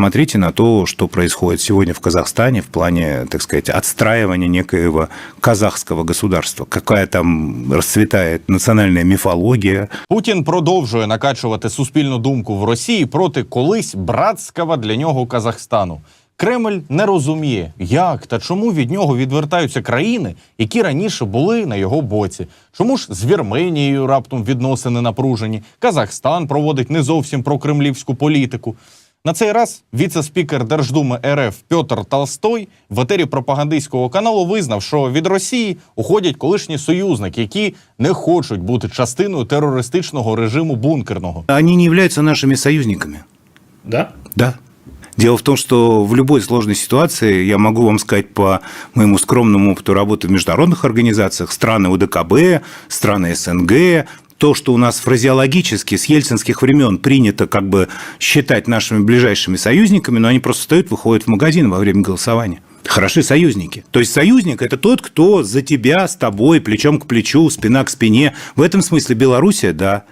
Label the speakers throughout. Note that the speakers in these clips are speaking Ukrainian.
Speaker 1: посмотрите на то, что происходит сегодня в Казахстане в плане, так сказать, отстраивания некоего казахского государства. Какая там расцветает национальная мифология.
Speaker 2: Путін продовжує накачувати суспільну думку в Росії проти колись братського для нього Казахстану. Кремль не розуміє, як та чому від нього відвертаються країни, які раніше були на його боці. Чому ж з Вірменією раптом відносини напружені? Казахстан проводить не зовсім прокремлівську політику. На цей раз віце-спікер Держдуми РФ Пьотр Толстой в етері пропагандистського каналу визнав, що від Росії уходять колишні союзники, які не хочуть бути частиною терористичного режиму бункерного.
Speaker 1: Они не являются нашими союзниками.
Speaker 3: Да?
Speaker 1: Да. Дело в том, что в любой сложной ситуации, я могу вам сказать по моему скромному опыту работы в международных организациях, страны УДКБ, страны СНГ, то, что у нас фразеологически с ельцинских времен принято как бы считать нашими ближайшими союзниками, но они просто встают, выходят в магазин во время голосования. Хороши союзники. То есть союзник – это тот, кто за тебя, с тобой, плечом к плечу, спина к спине. В этом смысле Белоруссия – да.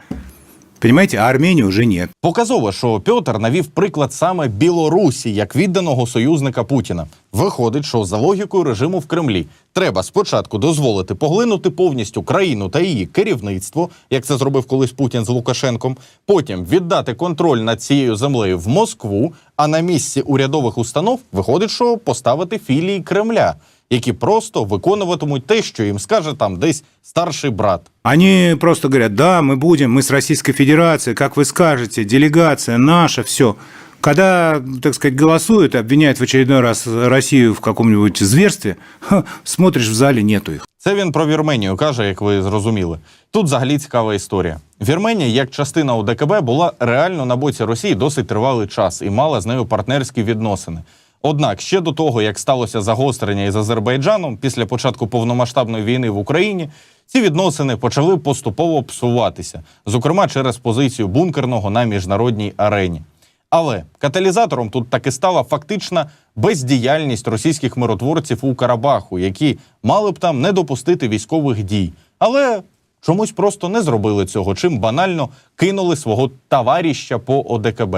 Speaker 1: Понимаете, а Армении уже нет.
Speaker 2: Показово, що Пьотр навів приклад саме Білорусі як відданого союзника Путіна. Виходить, що за логікою режиму в Кремлі треба спочатку дозволити поглинути повністю країну та її керівництво, як це зробив колись Путін з Лукашенком. Потім віддати контроль над цією землею в Москву. А на місці урядових установ виходить, що поставити філії Кремля, які просто виконуватимуть те, що їм скаже там десь старший брат.
Speaker 1: Они просто говорят, да, мы будем, мы с Российской Федерацией, как вы скажете, делегация наша, все. Когда, так сказать, голосуют и обвиняют в очередной раз Россию в каком-нибудь зверстве, ха, смотришь в зале, нету их.
Speaker 2: Це він про Вірменію каже, як ви зрозуміли. Тут взагалі цікава історія. Вірменія, як частина УДКБ, була реально на боці Росії досить тривалий час і мала з нею партнерські відносини. Однак ще до того, як сталося загострення із Азербайджаном після початку повномасштабної війни в Україні, ці відносини почали поступово псуватися, зокрема через позицію бункерного на міжнародній арені. Але каталізатором тут таки стала фактична бездіяльність російських миротворців у Карабаху, які мали б там не допустити військових дій, але чомусь просто не зробили цього, чим банально кинули свого товаріща по ОДКБ.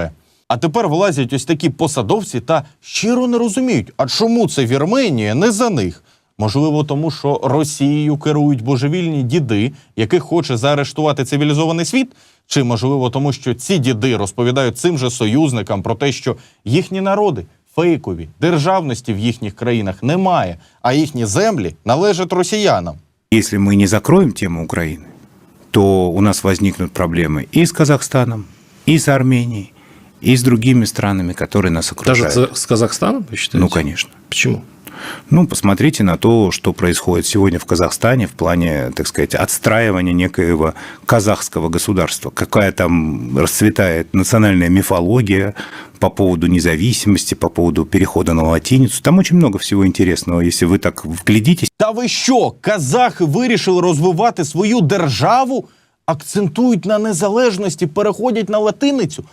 Speaker 2: А тепер вилазять ось такі посадовці та щиро не розуміють, а чому це Вірменія не за них. Можливо, тому що Росією керують божевільні діди, яких хоче заарештувати цивілізований світ? Чи можливо, тому що ці діди розповідають цим же союзникам про те, що їхні народи фейкові, державності в їхніх країнах немає, а їхні землі належать росіянам?
Speaker 1: Если мы не закроем тему Украины, то у нас возникнут проблемы и с Казахстаном, и с Арменией, и с другими странами, которые нас
Speaker 3: Даже
Speaker 1: окружают.
Speaker 3: с с Казахстаном, вы считаете?
Speaker 1: Ну, конечно.
Speaker 3: Почему?
Speaker 1: Ну, посмотрите на то, что происходит сегодня в Казахстане в плане, так сказать, отстраивания некоего казахского государства. Какая там расцветает национальная мифология по поводу независимости, по поводу перехода на латиницу. Там очень много всего интересного, если вы так вглядитесь.
Speaker 2: Та ви що, казахи вирішили розвивати свою державу? Акцентують на незалежності, переходять на латиницю?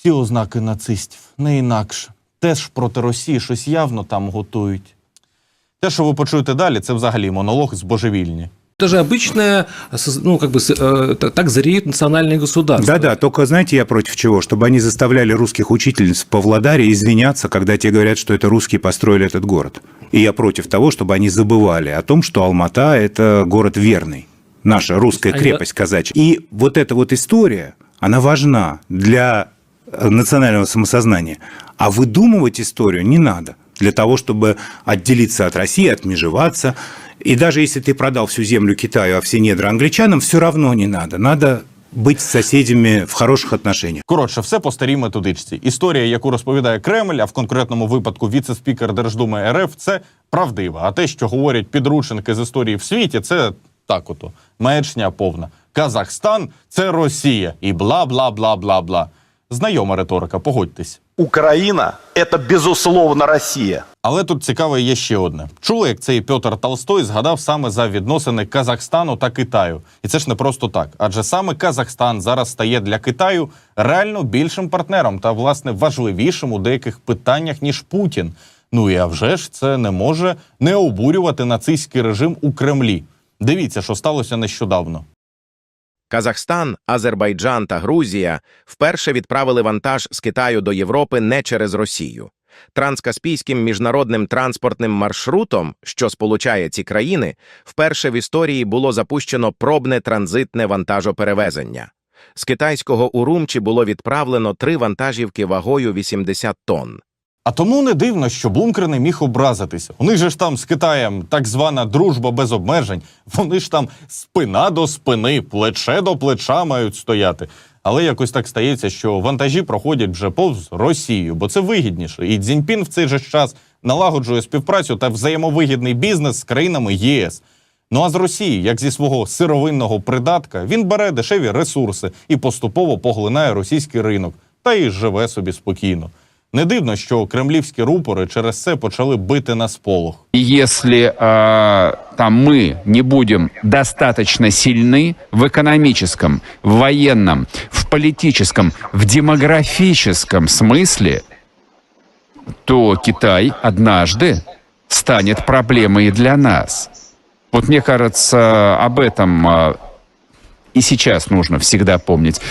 Speaker 2: Всі ознаки нацистів, не інакше. Теж проти Росії щось явно там готують. Те, що ви почуєте далі, це взагалі монолог з божевільні.
Speaker 3: Это же обычное, соз- ну, как бы, с- э, т- так зреют национальные государства.
Speaker 1: Да-да, только знаете, я против чего? Чтобы они заставляли русских учительниц в Павлодаре извиняться, когда те говорят, что это русские построили этот город. И я против того, чтобы они забывали о том, что Алмата – это город верный. Наша русская
Speaker 3: Они-
Speaker 1: крепость казачья. И вот эта вот история, она важна для э, национального самосознания. А выдумывать историю не надо для того, чтобы отделиться от России, отмежеваться. И даже если ты продал всю землю Китаю, а все недра англичанам, все равно не надо. Надо быть с соседями в хороших отношениях.
Speaker 2: Коротше, все по старій методичці. Історія, яку розповідає Кремль, а в конкретному випадку віце-спікер Держдуми РФ, це правдива. А те, що говорять підручники з історії в світі, це так ото маячня повна. Казахстан це Росія і бла бла бла бла бла. Знайома риторика, погодьтесь.
Speaker 4: Украина – это, безусловно, Россия.
Speaker 2: Але тут цікаве є ще одне. Чули, як цей Пьотр Толстой згадав саме за відносини Казахстану та Китаю. І це ж не просто так. Адже саме Казахстан зараз стає для Китаю реально більшим партнером та, власне, важливішим у деяких питаннях, ніж Путін. Ну і а вже ж це не може не обурювати нацистський режим у Кремлі. Дивіться, що сталося нещодавно.
Speaker 5: Казахстан, Азербайджан та Грузія вперше відправили вантаж з Китаю до Європи не через Росію. Транскаспійським міжнародним транспортним маршрутом, що сполучає ці країни, вперше в історії було запущено пробне транзитне вантажоперевезення. З китайського Урумчі було відправлено три вантажівки вагою 80 тонн.
Speaker 2: А тому не дивно, що Блункер не міг образитися. Них же ж там з Китаєм так звана дружба без обмежень. Вони ж там спина до спини, плече до плеча мають стояти. Але якось так стається, що вантажі проходять вже повз Росію, бо це вигідніше. І Цзіньпін в цей же час налагоджує співпрацю та взаємовигідний бізнес з країнами єС. Ну а з Росії, як зі свого сировинного придатка, він бере дешеві ресурси і поступово поглинає російський ринок та й живе собі спокійно. Не дивно, що кремлівські рупори через це почали бити на сполох.
Speaker 6: И если э, там мы не будем достаточно сильны в экономическом, в военном, в политическом, в демографическом смысле, то Китай однажды станет проблемой и для нас. Вот мне кажется, об этом э, и сейчас нужно всегда помнить.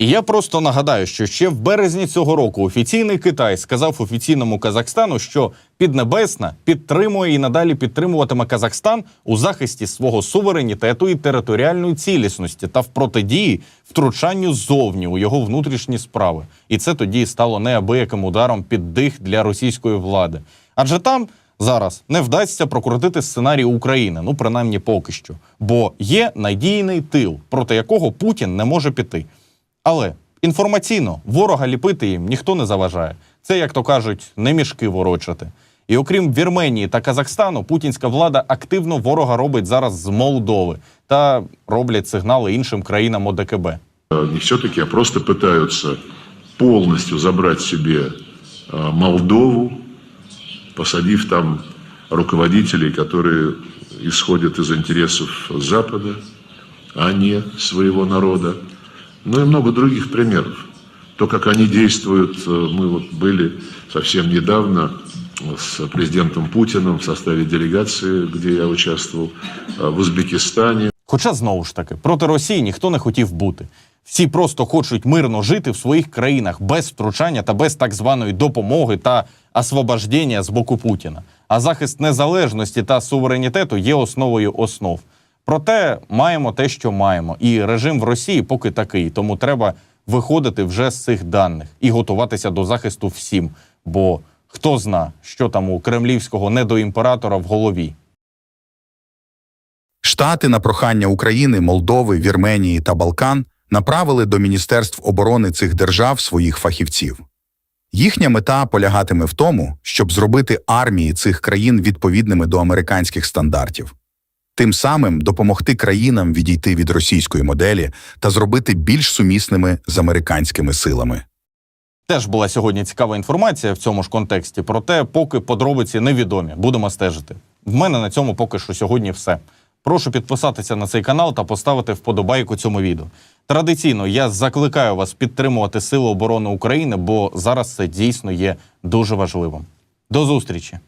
Speaker 2: І я просто нагадаю, що ще в березні цього року офіційний Китай сказав офіційному Казахстану, що Піднебесна підтримує і надалі підтримуватиме Казахстан у захисті свого суверенітету і територіальної цілісності та в протидії втручанню ззовні у його внутрішні справи. І це тоді стало неабияким ударом під дих для російської влади. Адже там зараз не вдасться прокрутити сценарій України, ну принаймні поки що, бо є надійний тил, проти якого Путін не може піти. Але інформаційно ворога ліпити їм ніхто не заважає. Це, як то кажуть, не мішки ворочати. І окрім Вірменії та Казахстану, путінська влада активно ворога робить зараз з Молдови та роблять сигнали іншим країнам ОДКБ.
Speaker 7: не все-таки, а просто пытаются полностью забрать себе э, Молдову, посадив там руководителей, которые исходят из интересов Запада, а не своего народа. Ну и много других примеров. То, как они действуют, э, мы вот были совсем недавно с президентом Путиным в составе делегации, где я участвовал, э, в Узбекистане.
Speaker 2: Хоча знову ж таки проти Росії ніхто не хотів бути. Всі просто хочуть мирно жити в своїх країнах без втручання та без так званої допомоги та освобождення з боку Путіна. А захист незалежності та суверенітету є основою основ. Проте маємо те, що маємо, і режим в Росії поки такий, тому треба виходити вже з цих даних і готуватися до захисту всім. Бо хто зна, що там у кремлівського недоімператора в голові.
Speaker 8: Штати на прохання України, Молдови, Вірменії та Балкан направили до Міністерств оборони цих держав своїх фахівців. Їхня мета полягатиме в тому, щоб зробити армії цих країн відповідними до американських стандартів, тим самим допомогти країнам відійти від російської моделі та зробити більш сумісними з американськими силами.
Speaker 2: Теж була сьогодні цікава інформація в цьому ж контексті, проте поки подробиці невідомі. Будемо стежити. В мене на цьому поки що сьогодні все. Прошу підписатися на цей канал та поставити вподобайку цьому відео. Традиційно я закликаю вас підтримувати Сили оборони України, бо зараз це дійсно є дуже важливим. До зустрічі!